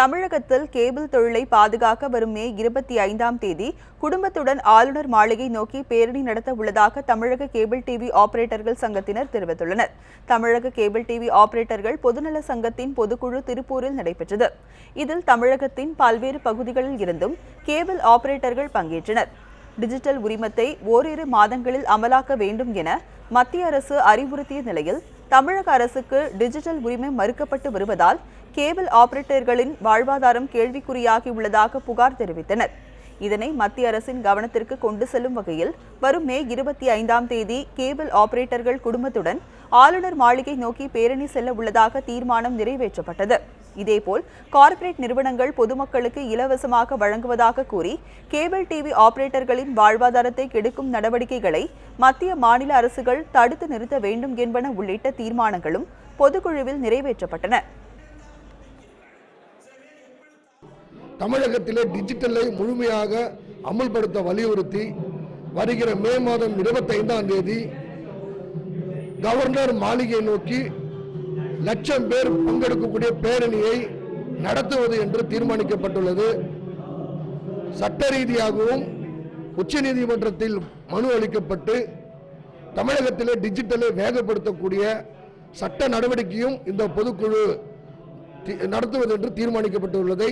தமிழகத்தில் கேபிள் தொழிலை பாதுகாக்க வரும் மே இருபத்தி ஐந்தாம் தேதி குடும்பத்துடன் ஆளுநர் மாளிகை நோக்கி பேரணி நடத்த உள்ளதாக தமிழக கேபிள் டிவி ஆபரேட்டர்கள் சங்கத்தினர் தெரிவித்துள்ளனர். தமிழக கேபிள் டிவி ஆபரேட்டர்கள் பொதுநல சங்கத்தின் பொதுக்குழு திருப்பூரில் நடைபெற்றது. இதில் தமிழகத்தின் பல்வேறு பகுதிகளில் இருந்தும் கேபிள் ஆபரேட்டர்கள் பங்கேற்றனர். டிஜிட்டல் உரிமத்தை ஓரிரு மாதங்களில் அமலாக்க வேண்டும் என மத்திய அரசு அறிவுறுத்திய நிலையில் தமிழக அரசுக்கு டிஜிட்டல் உரிமை மறுக்கப்பட்டு வருவதால் கேபிள் ஆபரேட்டர்களின் வாழ்வாதாரம் கேள்விக்குறியாகியுள்ளதாக புகார் தெரிவித்தனர். இதனை மத்திய அரசின் கவனத்திற்கு கொண்டு செல்லும் வகையில் வரும் மே இருபத்தி ஐந்தாம் தேதி கேபிள் ஆபரேட்டர்கள் குடும்பத்துடன் ஆளுநர் மாளிகை நோக்கி பேரணி செல்ல உள்ளதாக தீர்மானம் நிறைவேற்றப்பட்டது. இதேபோல் கார்ப்பரேட் நிறுவனங்கள் பொதுமக்களுக்கு இலவசமாக வழங்குவதாக கூறி கேபிள் டிவி ஆபரேட்டர்களின் வாழ்வாதாரத்தை கெடுக்கும் நடவடிக்கைகளை மத்திய மாநில அரசுகள் தடுத்து நிறுத்த வேண்டும் என்பன உள்ளிட்ட தீர்மானங்களும் பொதுக்குழுவில் நிறைவேற்றப்பட்டன. தமிழகத்திலே டிஜிட்டலை முழுமையாக அமல்படுத்த வலியுறுத்தி வருகிற மே மாதம் இருபத்தைந்தாம் தேதி கவர்னர் மாளிகை நோக்கி லட்சம் பேர் பங்கெடுக்கக்கூடிய பேரணியை நடத்துவது என்று தீர்மானிக்கப்பட்டுள்ளது. சட்ட ரீதியாகவும் உச்சநீதிமன்றத்தில் மனு அளிக்கப்பட்டு தமிழகத்திலே டிஜிட்டலை வேகப்படுத்தக்கூடிய சட்ட நடவடிக்கையும் இந்த பொதுக்குழு நடத்துவது என்று தீர்மானிக்கப்பட்டுள்ளதை